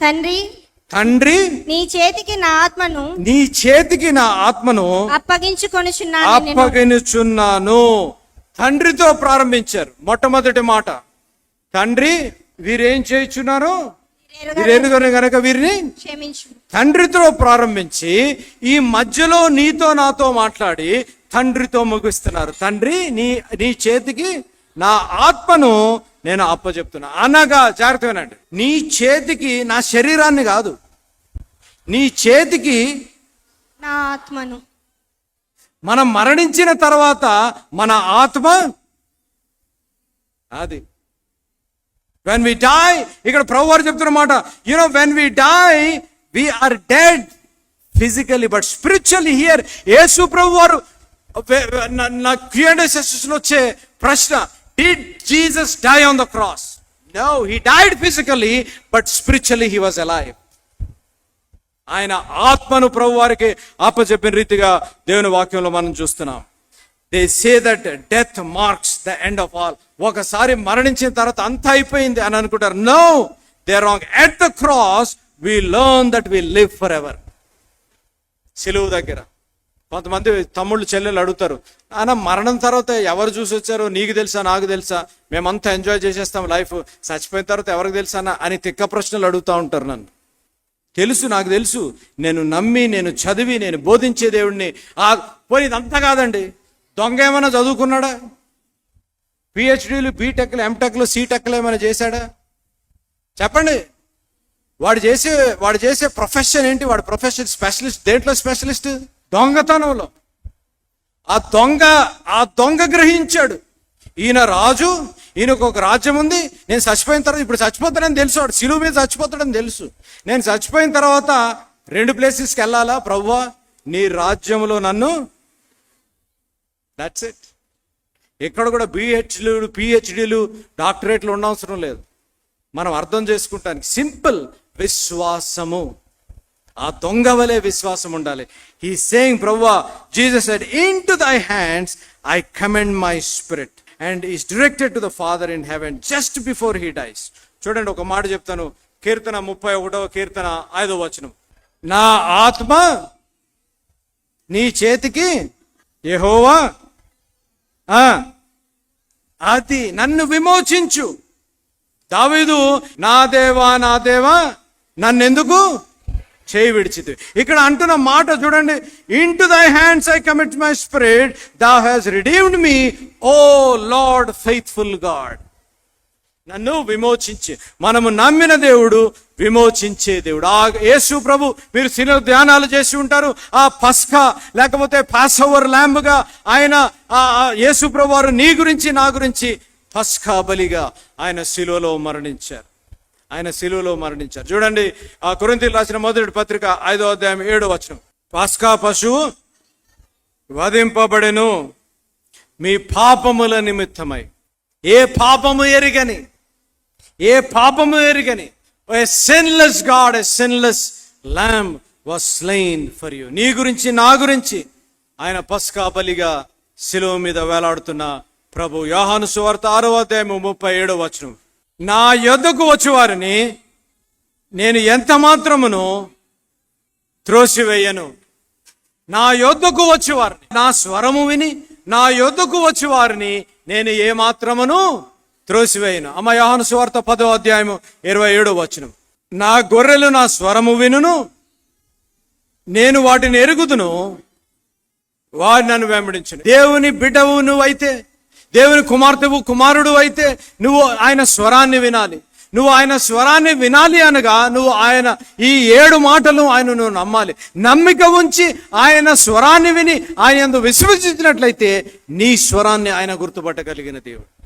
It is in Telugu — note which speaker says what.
Speaker 1: తండ్రి
Speaker 2: తండ్రి
Speaker 1: నీ చేతికి నా ఆత్మను
Speaker 2: నీ చేతికి నా ఆత్మను
Speaker 1: అప్పగించుకొనుచున్నాను నేను.
Speaker 2: అప్పగించుచున్నాను. తండ్రితో ప్రారంభించారు మొట్టమొదటి మాట. తండ్రి వీరేం చేయుచున్నారు? వీరెరుగుని గనక వీరిని తండ్రితో ప్రారంభించి ఈ మధ్యలో నీతో నాతో మాట్లాడి తండ్రితో ముగిస్తున్నారు. తండ్రి నీ నీ చేతికి నా ఆత్మను నేను అప్పచెప్తున్నా. అనగా జాగ్రత్త వినండి నీ చేతికి నా శరీరాన్ని కాదు. నీ చేతికి
Speaker 1: నా ఆత్మను.
Speaker 2: మనం మరణించిన తర్వాత మన ఆత్మ అది. వెన్ వి డై ఇక్కడ ప్రభు వారు చెప్తున్న మాట you know when we die we are dead physically but spiritually here Yesu ప్రభు వారు నా- క్యూఎండ్ సెషన్స్ వచ్చే ప్రశ్న did Jesus die on the cross no he died physically but spiritually he was alive ఆయన ఆత్మను ప్రభు వారికి అప్పచెప్పిన రీతిగా దేవుని వాక్యంలో మనం చూస్తున్నాం. They say that death marks the end of all ఒకసారి మరణించిన తర్వాత అంత అయిపోయింది అని అనుకుంటారు. No they wrong at the cross we learn that we live forever సెలువు దగ్గర. కొంతమంది తమ్ముళ్ళు చెల్లెలు అడుగుతారు అన్న మరణం తర్వాత ఎవరు చూసి వచ్చారో నీకు తెలుసా నాకు తెలుసా? మేమంతా ఎంజాయ్ చేసేస్తాం లైఫ్ చచ్చిపోయిన తర్వాత ఎవరికి తెలుసానా అని తిక్క ప్రశ్నలు అడుగుతూ ఉంటారు నన్ను. తెలుసు నాకు తెలుసు. నేను నమ్మి నేను చదివి నేను బోధించే దేవుడిని ఆ పోనీ ఇదంతా కాదండి. దొంగ ఏమైనా చదువుకున్నాడా? పిహెచ్డీలు బీటెక్లు ఎంటెక్లు సీటెక్లు ఏమైనా చేశాడా? చెప్పండి. వాడు చేసే వాడు చేసే ప్రొఫెషన్ ఏంటి? వాడు ప్రొఫెషన్ స్పెషలిస్ట్ దేంట్లో స్పెషలిస్ట్ దొంగతనంలో. ఆ దొంగ ఆ దొంగ గ్రహించాడు. ఈయన రాజు ఈయనకు ఒక రాజ్యం ఉంది నేను చచ్చిపోయిన తర్వాత ఇప్పుడు చచ్చిపోతానని తెలుసు వాడు సిలువు మీద చచ్చిపోతాడని తెలుసు. నేను చచ్చిపోయిన తర్వాత రెండు ప్లేసెస్కి వెళ్ళాలా? ప్రవ్వా నీ రాజ్యంలో నన్ను. దట్స్ ఇట్ ఇక్కడ కూడా బీహెచ్లు పిహెచ్డీలు డాక్టరేట్లు ఉండవసరం లేదు. మనం అర్థం చేసుకుంటానికి సింపుల్ విశ్వాసము. ఆ దొంగ వలె విశ్వాసం ఉండాలి. హీ సేయింగ్ ప్రవ్వా Jesus said into thy hands I commend my spirit and is directed to the father in heaven just before he dies చూడండి ఒక మాట చెప్తాను. కీర్తన ముప్పై ఒకటవ కీర్తన ఐదో వచనం. నా ఆత్మ నీ చేతికి యెహోవా ఆ, అది నన్ను విమోచించు. దావీదు నా దేవా నా దేవా నన్నెందుకు చేయి విడిచిది ఇక్కడ అంటున్న మాట చూడండి into thy hands I commit my spirit thou hast redeemed me O Lord faithful God నన్ను విమోచించి మనము నమ్మిన దేవుడు విమోచించే దేవుడు. ఆ యేసు ప్రభు మీరు సినిమా ధ్యానాలు చేసి ఉంటారు. ఆ పస్కా లేకపోతే పాస్ ఓవర్ ల్యాంబ్గా ఆయన ఆ ఆ యేసు ప్రభు వారు నీ గురించి నా గురించి పస్కా బలిగా ఆయన శిలువలో మరణించారు. ఆయన శిలువలో మరణించారు. చూడండి ఆ కొరింతీలు రాసిన మొదటి పత్రిక ఐదో అధ్యాయం ఏడో వచనం. పాస్కా పశువు వధింపబడెను. మీ పాపముల నిమిత్తమై. ఏ పాపము ఎరిగని ఏ పాపము ఎరిగని a sinless God a sinless lamb was slain for you నీ గురించి నా గురించి ఆయన పస్కా బలిగా శిలువ మీద వేలాడుతున్న ప్రభు. యోహాను సువార్త ఆరో అధ్యాయము ముప్పై ఏడో వచనం. నా యొద్దకు వచ్చేవారిని నేను ఎంత మాత్రమును త్రోసివేయను? నా యొద్దకు వచ్చేవారిని నా స్వరము విని నా యొద్దకు వచ్చేవారిని నేను ఏ మాత్రమును త్రోసివేయను? అమ్మ యోహాను సువార్త పదో అధ్యాయము ఇరవై ఏడో వచనం. నా గొర్రెలు నా స్వరము వినును నేను వాటిని ఎరుగుదును వారు నన్ను వెంబడించను. దేవుని బిడ్డవు నువ్వైతే దేవుని కుమార్తెవు కుమారుడు అయితే నువ్వు ఆయన స్వరాన్ని వినాలి. నువ్వు ఆయన స్వరాన్ని వినాలి అనగా నువ్వు ఆయన ఈ ఏడు మాటలు ఆయన నువ్వు నమ్మాలి. నమ్మిక ఉంచి ఆయన స్వరాన్ని విని ఆయన యందు విశ్వసించినట్లయితే నీ స్వరాన్ని ఆయన గుర్తుపట్టగలిగిన దేవుడు.